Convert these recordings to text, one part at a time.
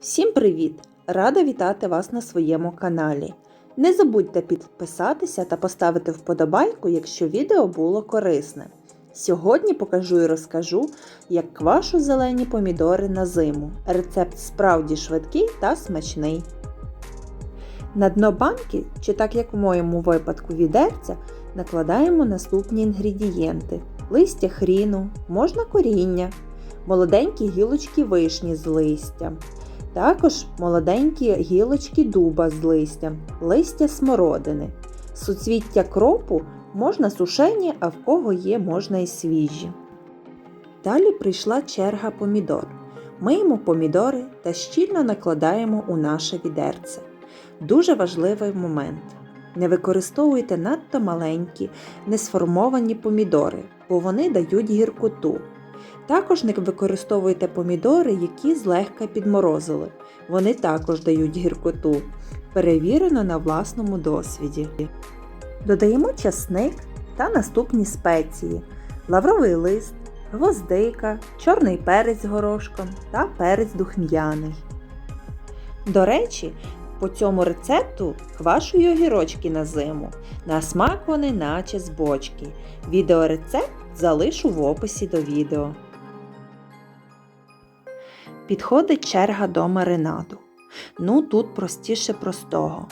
Всім привіт! Рада вітати вас на своєму каналі. Не забудьте підписатися та поставити вподобайку, якщо відео було корисне. Сьогодні покажу і розкажу, як квашу зелені помідори на зиму. Рецепт справді швидкий та смачний. На дно банки, чи так як в моєму випадку відерця, накладаємо наступні інгредієнти: листя хріну, можна коріння, молоденькі гілочки вишні з листям. Також молоденькі гілочки дуба з листям, листя смородини. Суцвіття кропу можна сушені, а в кого є, можна і свіжі. Далі прийшла черга помідор. Миємо помідори та щільно накладаємо у наше відерце. Дуже важливий момент. Не використовуйте надто маленькі, несформовані помідори, бо вони дають гіркоту. Також не використовуйте помідори, які злегка підморозили. Вони також дають гіркоту. Перевірено на власному досвіді. Додаємо часник та наступні спеції: лавровий лист, гвоздика, чорний перець з горошком та перець духм'яний. До речі, по цьому рецепту квашую огірочки на зиму. На смак вони наче з бочки. Відеорецепт залишу в описі до відео. Підходить черга до маринаду. Ну тут простіше простого.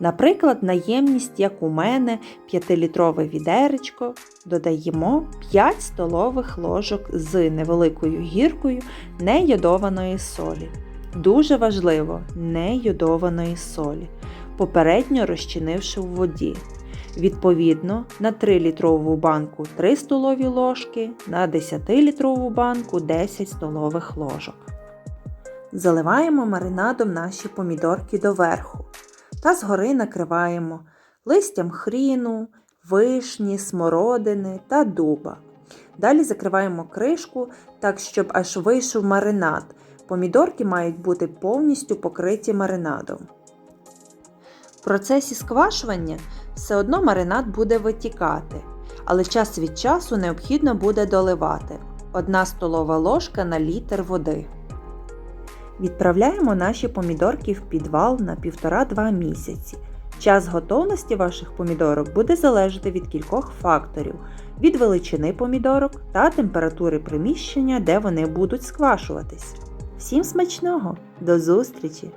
Наприклад, на ємність, як у мене, 5-літрове відеречко, додаємо 5 столових ложок з невеликою гіркою нейодованої солі. Дуже важливо нейодованої солі, попередньо розчинивши в воді. Відповідно, на 3-літрову банку 3 столові ложки, на 10-літрову банку 10 столових ложок. Заливаємо маринадом наші помідорки доверху та згори накриваємо листям хріну, вишні, смородини та дуба. Далі закриваємо кришку так, щоб аж вийшов маринад. Помідорки мають бути повністю покриті маринадом. В процесі сквашування все одно маринад буде витікати, але час від часу необхідно буде доливати 1 столова ложка на літр води. Відправляємо наші помідорки в підвал на 1,5-2 місяці. Час готовності ваших помідорок буде залежати від кількох факторів: від величини помідорок та температури приміщення, де вони будуть сквашуватись. Всім смачного! До зустрічі!